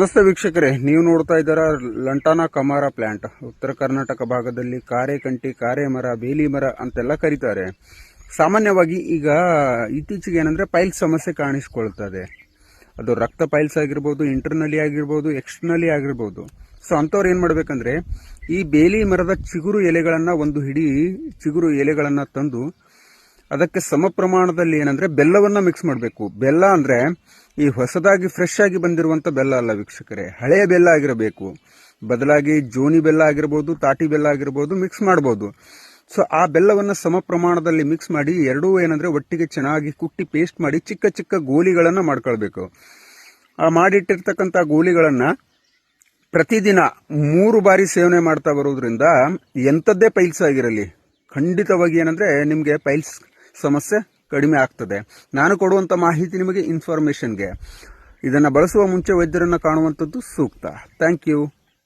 ನಮಸ್ತೆ ವೀಕ್ಷಕರೇ, ನೀವು ನೋಡ್ತಾ ಇದ್ದೀರಾ ಲಂಟಾನಾ ಕಮಾರ ಪ್ಲಾಂಟ್. ಉತ್ತರ ಕರ್ನಾಟಕ ಭಾಗದಲ್ಲಿ ಕಾರೆಕಂಟಿ ಕಾರೆ ಮರ, ಬೇಲಿ ಮರ ಅಂತೆಲ್ಲ ಕರೀತಾರೆ. ಸಾಮಾನ್ಯವಾಗಿ ಈಗ ಇತ್ತೀಚೆಗೆ ಏನಂದ್ರೆ ಪೈಲ್ಸ್ ಸಮಸ್ಯೆ ಕಾಣಿಸ್ಕೊಳ್ತದೆ. ಅದು ರಕ್ತ ಪೈಲ್ಸ್ ಆಗಿರ್ಬೋದು, ಇಂಟರ್ನಲಿ ಆಗಿರ್ಬೋದು, ಎಕ್ಸ್ಟರ್ನಲಿ ಆಗಿರ್ಬೋದು. ಸೊ ಅಂಥವ್ರು ಏನು ಮಾಡಬೇಕಂದ್ರೆ, ಈ ಬೇಲಿ ಮರದ ಚಿಗುರು ಎಲೆಗಳನ್ನು, ಒಂದು ಹಿಡಿ ಚಿಗುರು ಎಲೆಗಳನ್ನು ತಂದು ಅದಕ್ಕೆ ಸಮ ಪ್ರಮಾಣದಲ್ಲಿ ಏನಂದ್ರೆ ಬೆಲ್ಲವನ್ನ ಮಿಕ್ಸ್ ಮಾಡಬೇಕು. ಬೆಲ್ಲ ಅಂದ್ರೆ ಈ ಹೊಸದಾಗಿ ಫ್ರೆಶ್ ಆಗಿ ಬಂದಿರುವಂತ ಬೆಲ್ಲ ಅಲ್ಲ ವೀಕ್ಷಕರೇ. ಹಳೆಯ ಬೆಲ್ಲ ಆಗಿರಬೇಕು. ಬದಲಾಗಿ ಜೋನಿ ಬೆಲ್ಲ ಆಗಿರ್ಬೋದು, ತಾಟಿ ಬೆಲ್ಲ ಆಗಿರ್ಬೋದು ಮಿಕ್ಸ್ ಮಾಡಬಹುದು ಸೊ ಆ ಬೆಲ್ಲವನ್ನು ಸಮ ಪ್ರಮಾಣದಲ್ಲಿ ಮಿಕ್ಸ್ ಮಾಡಿ, ಎರಡೂ ಏನಂದ್ರೆ ಒಟ್ಟಿಗೆ ಚೆನ್ನಾಗಿ ಕುಟ್ಟಿ ಪೇಸ್ಟ್ ಮಾಡಿ ಚಿಕ್ಕ ಚಿಕ್ಕ ಗೋಲಿಗಳನ್ನು ಮಾಡ್ಕೊಳ್ಬೇಕು. ಆ ಮಾಡಿಟ್ಟಿರ್ತಕ್ಕಂಥ ಗೋಲಿಗಳನ್ನು ಪ್ರತಿದಿನ ಮೂರು ಬಾರಿ ಸೇವನೆ ಮಾಡ್ತಾ ಬರೋದ್ರಿಂದ ಎಂಥದ್ದೇ ಪೈಲ್ಸ್ ಆಗಿರಲಿ. ಖಂಡಿತವಾಗಿ ಏನಂದ್ರೆ ನಿಮಗೆ ಪೈಲ್ಸ್ ಸಮಸ್ಯೆ ಕಡಿಮೆ ಆಗ್ತದೆ. ನಾನು ಕೊಡುವಂಥ ಮಾಹಿತಿ ನಿಮಗೆ ಇನ್ಫಾರ್ಮೇಶನ್ಗೆ ಇದನ್ನು ಬಳಸುವ ಮುಂಚೆ ವೈದ್ಯರನ್ನು ಕಾಣುವಂಥದ್ದು ಸೂಕ್ತ. Thank you